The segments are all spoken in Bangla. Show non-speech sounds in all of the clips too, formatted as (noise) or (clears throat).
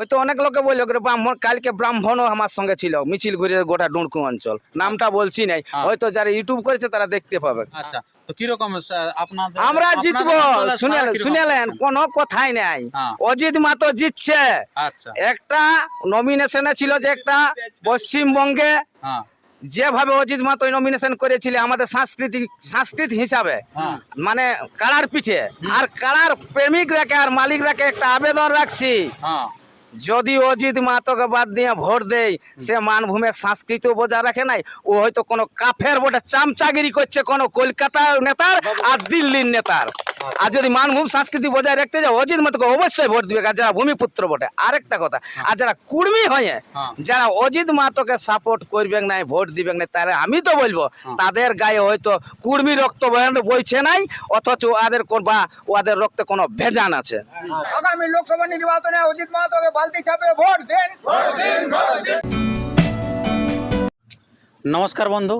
ওই তো অনেক লোকে বলল ব্রাহ্মণ কালকে ব্রাহ্মণও আমার সঙ্গে ছিল মিছিল ঘুরে গোটা ডুঁড়কু অঞ্চল। নামটা বলছি নাই। হ্যাঁ। হয়তো যারা ইউটিউব করেছে তারা দেখতে পাবে। আচ্ছা তো কীরকম আপনাদের আমরা জিতবো। শুনেলেন কোনো কথাই নাই। হ্যাঁ। অজিত মাতো জিতছে। আচ্ছা। একটা নমিনেশনে ছিল যে একটা পশ্চিমবঙ্গে হ্যাঁ। যেভাবে অজিত মা মাতো নমিনেশন করেছিল আমাদের সাংস্কৃতিক সাংস্কৃতিক হিসাবে। মানে কারার পিঠে। আর কারার প্রেমিক রেখে আর মালিক রেখে একটা আবেদন রাখছি। যদি অজিত মাহাতোকে বাদ দিয়ে ভোট দেয় সে মানভূমের সংস্কৃতি বজায় রাখে নাই ও হয়তো কোনো কাফের বটে চামচাগিরি করছে কোনো কলকাতার নেতার আর দিল্লির নেতার। আর যদি মানভূম সংস্কৃতি বজায় রাখতে যায় অজিত মাহাতোকে অবশ্যই ভোট দিবে আর যারা ভূমিপুত্র বটে। আরেকটা কথা আর যারা কুর্মী হয়ে হ্যাঁ। যারা অজিত মাহাতোকে সাপোর্ট করবে নাই ভোট দিবে নাই তারা আমি তো বলব তাদের গায়ে হয়তো কুর্মী রক্ত বইছে নাই অথচ ওদের কোন- বা ওদের রক্তে কোনো ভেজান আছে। আগামী লোকসভা নির্বাচনে অজিত মাহাতোকে বালতি চাপে ভোট দেন। নমস্কার বন্ধু।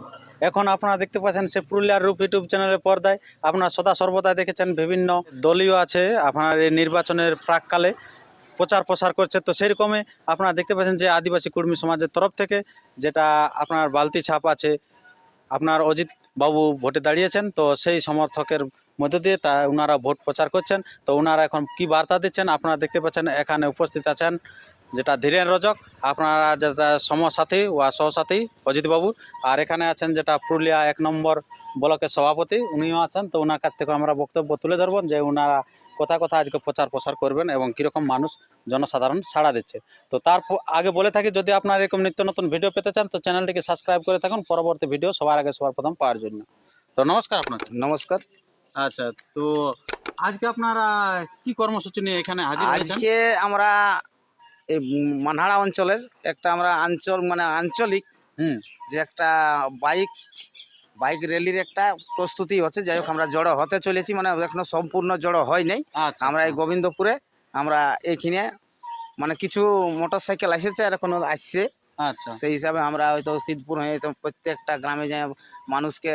এখন আপনারা দেখতে পাচ্ছেন সে পুরুলিয়ার রূপ ইউটিউব চ্যানেলের পর্দায়। আপনারা সদা সর্বদা দেখেছেন বিভিন্ন দলীয় আছে, আপনার এই নির্বাচনের প্রাককালে প্রচার প্রসার করছে। তো সেরকমই আপনারা দেখতে পাচ্ছেন যে আদিবাসী কর্মী সমাজের তরফ থেকে যেটা আপনার বালতি ছাপ আছে, আপনার অজিত বাবু ভোটে দাঁড়িয়েছেন, তো সেই সমর্থকের মধ্য দিয়ে তা ওনারা ভোট প্রচার করছেন। তো ওনারা এখন কি বার্তা দিচ্ছেন আপনারা দেখতে পাচ্ছেন, এখানে উপস্থিত আছেন যেটা ধীরেন রজক আপনারা যেটা সমসাথী ওয়া সহসাথী অজিত বাবু আর এখানে আছেন যেটা পুরুলিয়া এক নম্বর ব্লকের সভাপতি উনিও আছেন। তো ওনার কাছ থেকে আমরা বক্তব্য তুলে ধরবো যে ওনারা কথা কথা আজকে প্রচার প্রসার করবেন এবং কীরকম মানুষ জনসাধারণ সাড়া দিচ্ছে। তো তার আগে বলে থাকি যদি আপনারা এরকম নিত্য নতুন ভিডিও পেতে চান তো চ্যানেলটিকে সাবস্ক্রাইব করে থাকুন। পরবর্তী ভিডিও সবার আগে সবার প্রথম পাওয়ার জন্য। তো নমস্কার আপনাকে নমস্কার। আচ্ছা তো আজকে আপনারা কি কর্মসূচি নিয়ে এখানে হাজির আজকে আমরা এই মানহাড়া অঞ্চলের একটা আমরা আঞ্চল মানে আঞ্চলিক হুম। যে একটা বাইক বাইক র্যালির একটা প্রস্তুতি হচ্ছে। যাই হোক আমরা জড়ো হতে চলেছি। মানে এখনও সম্পূর্ণ জড়ো হয় নাই আচ্ছা। আমরা এই গোবিন্দপুরে আমরা এইখানে মানে কিছু মোটর সাইকেল এসেছে আর এখনও আসছে। আচ্ছা। সেই হিসাবে আমরা হয়তো সিদ্ধপুর হয়ে তো প্রত্যেকটা গ্রামে যে মানুষকে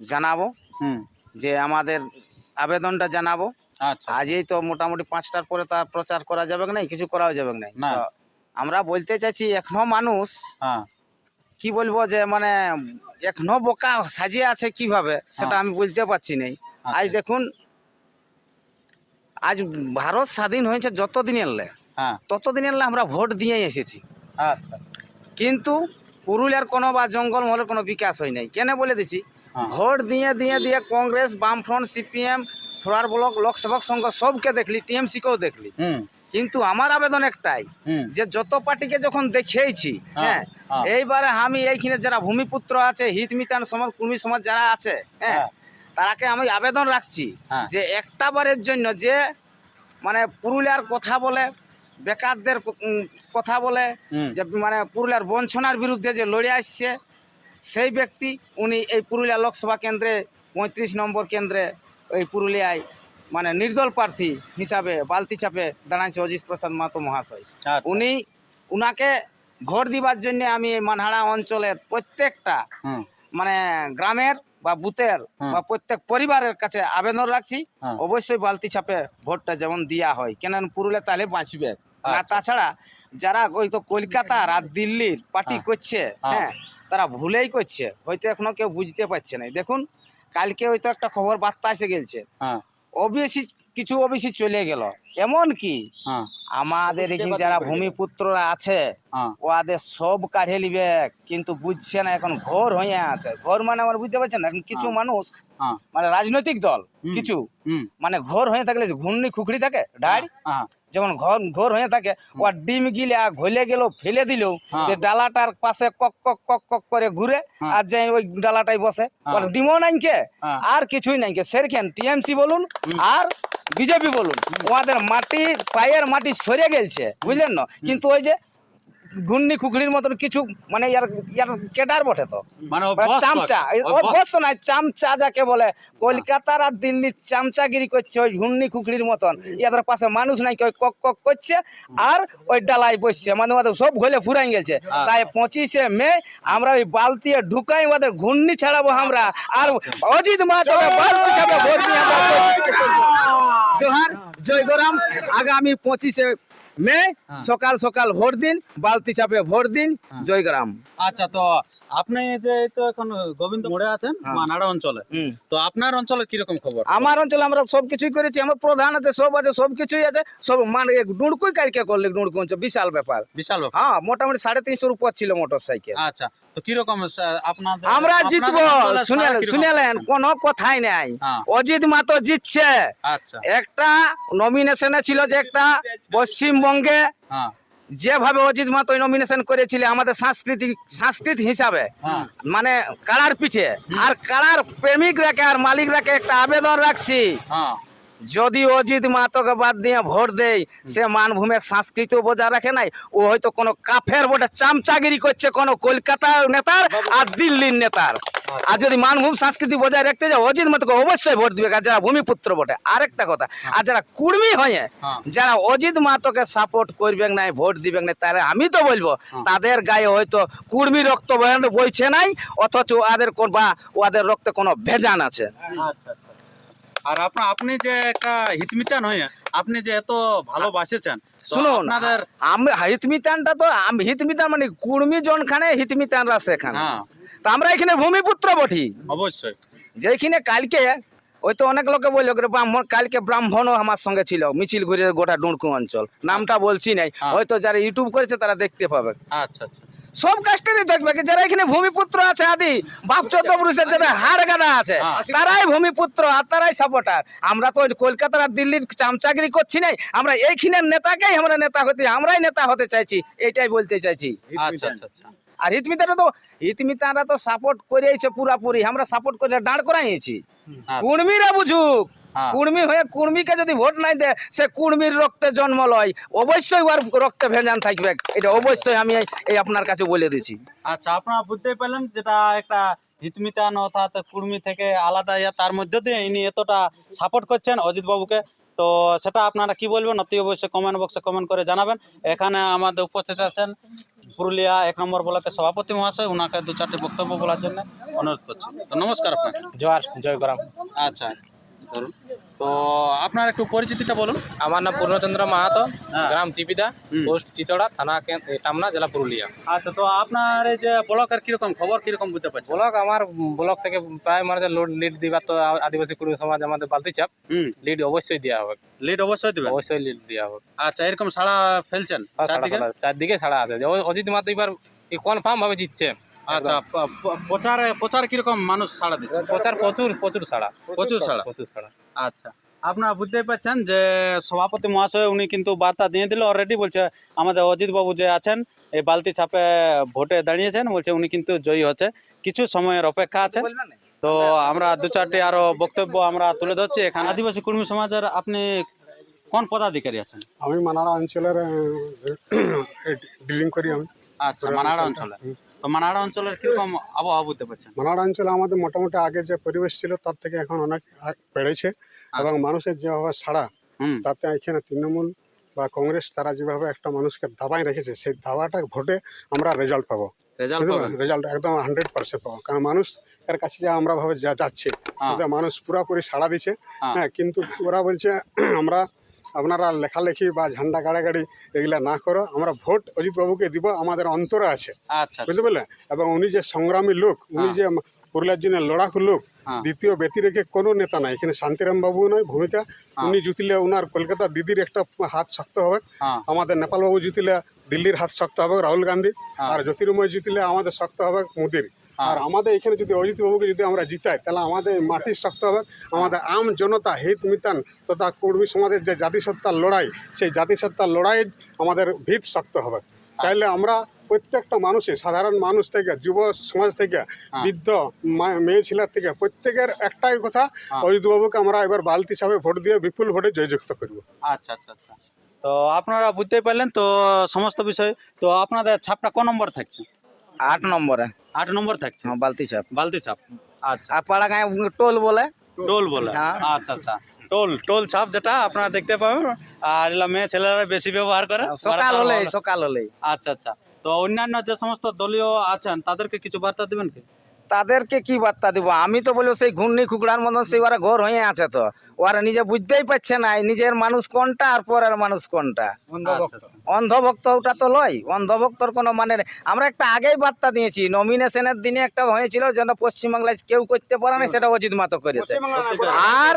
জানাব। হুম। যে আমাদের আবেদনটা জানাব। আচ্ছা আজই তো মোটামুটি পাঁচটার পরে তা প্রচার করা যাবে না কিছু করাও যাবে না। আমরা বলতে চাইছি এখনও মানুষ হ্যাঁ। কি বলব যে মানে এখনও বোকা সাজিয়ে আছে কীভাবে সেটা হ্যাঁ। আমি বলতে পারছি নাই। আজ আচ্ছা, দেখুন আজ ভারত স্বাধীন হয়েছে যতদিন এলে হ্যাঁ। ততদিন এলে আমরা ভোট দিয়ে এসেছি। আচ্ছা। কিন্তু পুরুলিয়ার কোনো বা জঙ্গলমহলের কোনো বিকাশ হয় নাই। কেন বলে দিছি। ভোট দিয়ে দিয়ে দিয়ে কংগ্রেস বামফ্রন্ট সিপিএম ফরওয়ার্ড ব্লক লোকসভা সংঘ সবকে দেখলি টিএমসিকেও দেখলি কিন্তু আমার আবেদন একটাই যে যত পার্টিকে যখন দেখিয়েছি হ্যাঁ, হ্যাঁ হ্যাঁ। এইবারে আমি এইখানে যারা ভূমিপুত্র আছে হিত মিতান সমাজ কুর্মী সমাজ যারা আছে হ্যাঁ হ্যাঁ। তারাকে আমি আবেদন রাখছি। যে একটা বারের জন্য যে মানে পুরুলিয়ার কথা বলে বেকারদের কথা বলে যে মানে পুরুলিয়ার বঞ্চনার বিরুদ্ধে যে লড়ে আসছে সেই ব্যক্তি উনি এই পুরুলিয়া লোকসভা কেন্দ্রে পঁয়ত্রিশ নম্বর কেন্দ্রে এই পুরুলিয়ায় মানে নির্দল প্রার্থী হিসাবে বালতি চাপে দাঁড়াচ্ছে অজিত প্রসাদ মাতো মহাশয় আচ্ছা, উনি উনাকে ভোট দিবার জন্য আমি এই মানহাড়া অঞ্চলের প্রত্যেকটা মানে গ্রামের বা বুথের বা প্রত্যেক পরিবারের কাছে আবেদন রাখছি হ্যাঁ। অবশ্যই বালতি ছাপে ভোটটা যেমন দেওয়া হয় কেন পুরুলিয়া তাহলে বাঁচবে আচ্ছা। তাছাড়া যারা ওই তো কলকাতার আর দিল্লির পার্টি হ্যাঁ। করছে হ্যাঁ। হ্যাঁ তারা ভুলেই করছে হয়তো এখনও কেউ বুঝতে পারছে না দেখুন কালকে হয়তো একটা খবর বার্তা এসে গেলছে। ওবিএসি ওবিসি কিছু ওবিসি চলে গেল। এমন কি? হ্যাঁ। আমাদের এখানে যারা ভূমিপুত্ররা আছে হ্যাঁ। ওদের সব কাঢ়ে নিবে কিন্তু বুঝছে না এখন ঘর হয়ে আছে। ঘর মানে আমার বুঝতে পারছেন না এখন কিছু হ্যাঁ। মানুষ হ্যাঁ মানে রাজনৈতিক দল কিছু। মানে ঘোর হয়ে থাকলে ঘূর্ণি খুখড়ি থাকে ডাড় হ্যাঁ যেমন ঘর ঘোর হয়ে থাকে ও ডিম গিলে ঘলে গেল ফেলে দিল হ্যাঁ। যে ডালাটার পাশে কক কক কক কক করে ঘুরে হ্যাঁ। আর যে ওই ডালাটাই বসে হ্যাঁ। ওর ডিমও নাইকে হ্যাঁ। আর কিছুই নাইকে সেরকেন টিএমসি বলুন আর বিজেপি বলুন ওদের মাটি পায়ের মাটি সরে গেছে বুঝলেন না? কিন্তু ওই যে ঘূর্ণি খুখড়ির মতন কিছু মানে ইয়ার ইয়ার কেডার বটে তো। মানে মানে চামচা অভ্যস্ত নাই চামচা যাকে বলে। কলকাতার আর দিল্লির চামচাগিরি করছে ওই ঘূর্ণি খুখড়ির মতন। ইয়াদের পাশে মানুষ নাই ওই কক কক করছে আর ওই ডালাই বসছে। মানে ওদের সব ঘলে ফুরাই গেছে। আচ্ছা। তাই পঁচিশে মে আমরা ওই বালতিয়ে ঢুকাই ওদের ঘূর্ণি ছাড়াবো আমরা। আর অজিত বালতি ছাড়াবো জোহার জয় গোরাম আগামী পঁচিশে মে হ্যাঁ। সকাল সকাল ভোট দিন বালতি চাপে ভোট দিন হ্যাঁ। জয়গ্রাম আচ্ছা তো আপনি যে তো এখন গোবিন্দ মোড়ে আছেন হ্যাঁ। মানাড়া অঞ্চলে তো আপনার অঞ্চলে কীরকম খবর? আমার অঞ্চলে আমরা সব কিছুই করেছি আমার প্রধান আছে সব আছে সব কিছুই আছে সব মানে ডুড়কুই কালকে করলে ডুড়কু অঞ্চল বিশাল ব্যাপার। বিশাল ব্যাপার। হ্যাঁ মোটামুটি সাড়ে তিনশোর উপর ছিল মোটর সাইকেল আচ্ছা তো কীরকম আপনাদের আমরা জিতবো শুনেলেন কোনো কথাই নাই। হ্যাঁ। অজিত মাতো জিতছে। আচ্ছা। একটা নমিনেশনে ছিল যে একটা পশ্চিমবঙ্গে হ্যাঁ। যেভাবে অজিত মাতো নমিনেশন করেছিল আমাদের সাংস্কৃতিক সাংস্কৃতিক হিসাবে হ্যাঁ। মানে কাড়ার পিঠে। আর কাড়ার প্রেমিক রেখে আর মালিক রেখে একটা আবেদন রাখছি। হ্যাঁ। যদি অজিত মাহাতোকে বাদ দিয়ে ভোট দেয় সে মানভূমের সংস্কৃতি বজায় রাখে নাই ও হয়তো কোনো কাফের বটে চামচাগিরি করছে কোনো কলকাতার নেতার আর দিল্লির নেতার। আর যদি মানভূম সংস্কৃতি বজায় রাখতে যায় অজিত মাহাতোকে অবশ্যই ভোট দিবে যারা ভূমিপুত্র বটে। আরেকটা কথা আর যারা কুর্মি হয়ে হ্যাঁ। যারা অজিত মাহাতোকে সাপোর্ট করবেন নাই ভোট দিবে নাই তারা আমি তো বলব তাদের গায়ে হয়তো কুর্মী রক্ত বইছে নাই অথচ ওদের বা ওদের রক্তে কোনো ভেজান আছে। আচ্ছা আচ্ছা। আর আপনার আপনি যে একটা হিতমিতান হয়ে আপনি যে এত ভালোবাসেছেন শুনুন আপনাদের আমি হিতমিতানটা তো আমি হিতমিতান মানে কুর্মি জনখানে হিতমিতানরা সেখানে। তা আমরা এখানে ভূমিপুত্র বটি। অবশ্যই। যেখানে কালকে ওই তো অনেক লোকে বলল ব্রাহ্মণ কালকে ব্রাহ্মণও আমার সঙ্গে ছিল মিছিল ঘুরে গোটা ডুঁড়কু অঞ্চল। নামটা বলছি নাই। হ্যাঁ। হয়তো যারা ইউটিউব করেছে তারা দেখতে পাবে। আচ্ছা আচ্ছা সব কাস্টেরই দেখবে যারা এখানে ভূমিপুত্র আছে আদি বাপ চোদ্দ পুরুষের যারা হাড় গাদা আছে। তারাই ভূমিপুত্র আর তারাই সাপোর্টার আমরা তো ওই কলকাতার আর দিল্লির চামচাগিরি করছি নাই আমরা এইখানের নেতাকেই আমরা নেতা হতে আমরাই নেতা হতে চাইছি এটাই বলতে চাইছি। আচ্ছা আচ্ছা আচ্ছা। আর হিতমিতারা তো হিতমিতারা তো সাপোর্ট করেছে পুরাপুরি আমরা সাপোর্ট করে দাঁড় করাইছি আচ্ছা। কুর্মীরা বুঝুক হ্যাঁ। কুর্মী হয়ে কুর্মীকে যদি ভোট নাই দেয় সে কুর্মীর রক্তে জন্ম লয়। অবশ্যই ওর রক্তে ভেজান থাকবে। এটা অবশ্যই আমি এই- আপনার কাছে বলে দিছি। আচ্ছা আপনারা বুঝতে পারলেন যেটা একটা হিতমিতান অর্থাৎ কুর্মি থেকে আলাদা ইয়া তার মধ্যে দিয়ে ইনি এতটা সাপোর্ট করছেন অজিত বাবুকে। তো সেটা আপনারা কি বলবেন? অতি অবশ্যই কমেন্ট বক্সে কমেন্ট করে জানাবেন। এখানে আমাদের উপস্থিত আছেন পুরুলিয়া এক নম্বর ব্লকের সভাপতি মহাশয় ওনাকে দু চারটি বক্তব্য বলার জন্য অনুরোধ করছি। তো নমস্কার আপনাকে। জয় গ্রাম। আচ্ছা। ধরুন। তো আপনার একটু পরিচিতিটা বলুন। আমার নাম পূর্ণচন্দ্র মাহাতো হ্যাঁ। গ্রাম চিপিদা পোস্ট চিতড়া থানা টামনা জেলা পুরুলিয়া। আচ্ছা তো আপনার এই যে ব্লকের কীরকম খবর কীরকম বুঝতে পারছেন? ব্লক আমার ব্লক থেকে প্রায় মানে লোড লিড দিবার তো আদিবাসী কুড়ি সমাজ আমাদের বালতি চাপ। লিড অবশ্যই দেওয়া হবে। লিড অবশ্যই দিবেন? অবশ্যই লিড দেওয়া হবে। আচ্ছা এরকম সাড়া ফেলছেন? সাড়া চারদিকে? ফেলা আছে। অজিত মাহাতো এবার কনফার্ম ভাবে জিতছে। আচ্ছা প্রচারে প্রচার কীরকম মানুষ সাড়া দিচ্ছে? প্রচার প্রচুর প্রচুর ছাড়া প্রচুর ছাড়া? প্রচুর ছাড়া আচ্ছা। আপনারা বুঝতেই পারছেন যে সভাপতি মহাশয় উনি কিন্তু বার্তা দিয়ে দিল অলরেডি বলছে আমাদের অজিত বাবু যে আছেন এই বালতি ছাপে ভোটে দাঁড়িয়েছেন বলছে উনি কিন্তু জয়ী হচ্ছে। কিছু সময়ের অপেক্ষা আছে। তো আমরা দু চারটি আরও বক্তব্য আমরা তুলে ধরছি এখানে। আদিবাসী কর্মী সমাজের আপনি কোন পদাধিকারী আছেন? আমি মানাড়া অঞ্চলের ডিলিং করি আমি। আচ্ছা মানাড়া অঞ্চলে তো মানাড়া অঞ্চলের কীরকম আবহাওয়া বুঝতে পারছেন? মানাড়া অঞ্চলে আমাদের মোটামুটি আগে যে পরিবেশ ছিল তার থেকে এখন অনেক বেড়েছে এবং মানুষের যেভাবে সাড়া তাতে এখানে তৃণমূল বা কংগ্রেস তারা যেভাবে একটা মানুষকে দাবাই রেখেছে সেই দাবাটা ভোটে আমরা রেজাল্ট পাবো। রেজাল্ট একদম হান্ড্রেড পার্সেন্ট পাবো। কারণ মানুষ এর কাছে যে আমরা ভাবে যা যাচ্ছে হ্যাঁ। মানুষ পুরাপুরি সাড়া দিচ্ছে। হ্যাঁ। হ্যাঁ কিন্তু ওরা বলছে (clears throat) আমরা আপনারা লেখালেখি বা ঝান্ডা গাড়াগাড়ি এগুলা না করো আমরা ভোট অজিত বাবুকে দিব আমাদের অন্তরে আছে। আচ্ছা বুঝতে পারলেন? এবং উনি যে সংগ্রামী লোক উনি যে পুরুলিয়ার জন্য লড়াকু লোক হ্যাঁ। দ্বিতীয় ব্যক্তি রেখে কোনো নেতা নাই। এখানে শান্তিরাম বাবু নয় ভূমিকা। উনি জিতিলে ওনার কলকাতা দিদির একটা হাত শক্ত হবে। হ্যাঁ। আমাদের নেপাল বাবু জিতিলে দিল্লির হাত শক্ত হবে রাহুল গান্ধী। হ্যাঁ। আর জ্যোতির্ময় জিতিলে আমাদের শক্ত হবে মোদির। হ্যাঁ। আর আমাদের এখানে যদি অজিত বাবুকে যদি আমরা জিতাই তাহলে আমাদের মাটি শক্ত হবে আমাদের আম জনতা হিত মিতান তথা কর্মী সমাজের যে জাতিসত্তার লড়াই সেই জাতিসত্তার লড়াই আমাদের ভিত শক্ত হবে। তাইলে আমরা প্রত্যেকটা মানুষই সাধারণ মানুষ থেকে যুব সমাজ থেকে বৃদ্ধ মেয়ে ছেলের থেকে প্রত্যেকের একটাই কথা হ্যাঁ। অজিত বাবুকে আমরা এবার বালতি হিসাবে ভোট দিয়ে বিপুল ভোটে জয়যুক্ত করব। আচ্ছা আচ্ছা আচ্ছা। তো আপনারা বুঝতেই পারলেন তো সমস্ত বিষয়। তো আপনাদের ছাপটা ক নম্বর থাকছে? আট নম্বরে। আট নম্বর থাকছে? হ্যাঁ, বালতি চাপ। বালতি চাপ। আচ্ছা। আর পাড়া গায়ে টোল বলে। টোল বলে? হ্যাঁ। আচ্ছা আচ্ছা। টোল টোল ছাপ যেটা আপনারা দেখতে পাবেন। আর এলা মেয়ে ছেলেরা বেশি ব্যবহার করে। সকাল হলে সকাল হলেই। আচ্ছা আচ্ছা। তো অন্যান্য যে সমস্ত দলীয় আছেন তাদেরকে কিছু বার্তা দিবেন কি? তাদেরকে কি বার্তা দিব? আমি তো বলব সেই ঘূর্ণি কুকড়ার মতন সেই ওরা ঘর হয়ে আছে তো। ওরা নিজে বুঝতেই পারছে না নিজের মানুষ কোনটা আর পরের মানুষ কোনটা? আচ্ছা, আচ্ছা। অন্ধভক্ত ওটা তো লয়। অন্ধভক্তর কোনো মানে নেই। আমরা একটা আগেই বার্তা দিয়েছি নমিনেশনের দিনে একটা হয়েছিল যেন পশ্চিমবাংলায় কেউ করতে পারে না সেটা অজিত মাতো করেছে। আর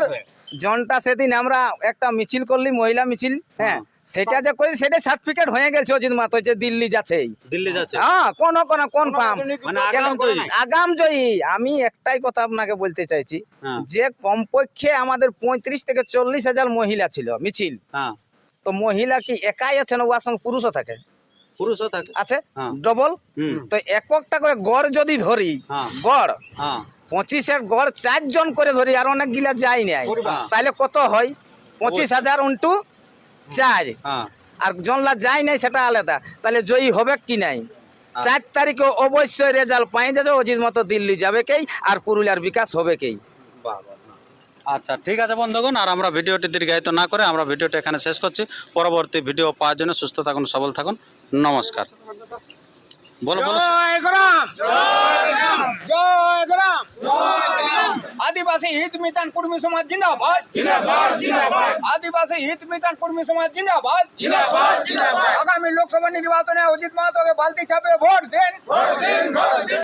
জনটা সেদিন আমরা একটা মিছিল করলি মহিলা মিছিল হ্যাঁ? সেটা যে করি সেটা সার্টিফিকেট হয়ে গেছে অজিত মাতো যে দিল্লি যাচ্ছেই। দিল্লি যাচ্ছে? হ্যাঁ কোন কোন কোন পাম? মানে আগাম জয়ী। আমি একটাই কথা আপনাকে বলতে চাইছি হ্যাঁ। যে কমপক্ষে আমাদের পঁয়ত্রিশ থেকে চল্লিশ হাজার মহিলা ছিল মিছিল। হ্যাঁ। তো মহিলা কি একাই আছে না ওর সঙ্গে পুরুষও থাকে? পুরুষও থাকে। আছে? হ্যাঁ। ডবল? হুম। তো এককটা করে গড় যদি ধরি হ্যাঁ। গড় হ্যাঁ। পঁচিশের গড় চারজন করে ধরি আর অনেক গিলা যায় নাই। তাহলে কত হয়? পঁচিশ হাজার উন্টু চার। হ্যাঁ। আর জনলা যায় নাই সেটা আলাদা। তাহলে জয়ী হবে কি নাই? হ্যাঁ। চার তারিখে অবশ্যই রেজাল্ট পাই যাবে অজিত মতো দিল্লি যাবে কেই আর পুরুলিয়ার বিকাশ হবে কেই। আচ্ছা ঠিক আছে বন্ধুগণ আর আমরা ভিডিওটি দীর্ঘায়িত না করে আমরা ভিডিওটি এখানে শেষ করছি। পরবর্তী ভিডিও পাওয়ার জন্য সুস্থ থাকুন সবল থাকুন। নমস্কার। বলো বলো জয় গ্রাম জয় গ্রাম আদিবাসী হিত মিতান কুর্মী সমাজ জিন্দাবাদ আদিবাসী হিত মিতান কুর্মী সমাজ জিন্দাবাদ আগামী লোকসভা নির্বাচনে অজিত মাহাতোকে বালতি ছাপে ভোট দেন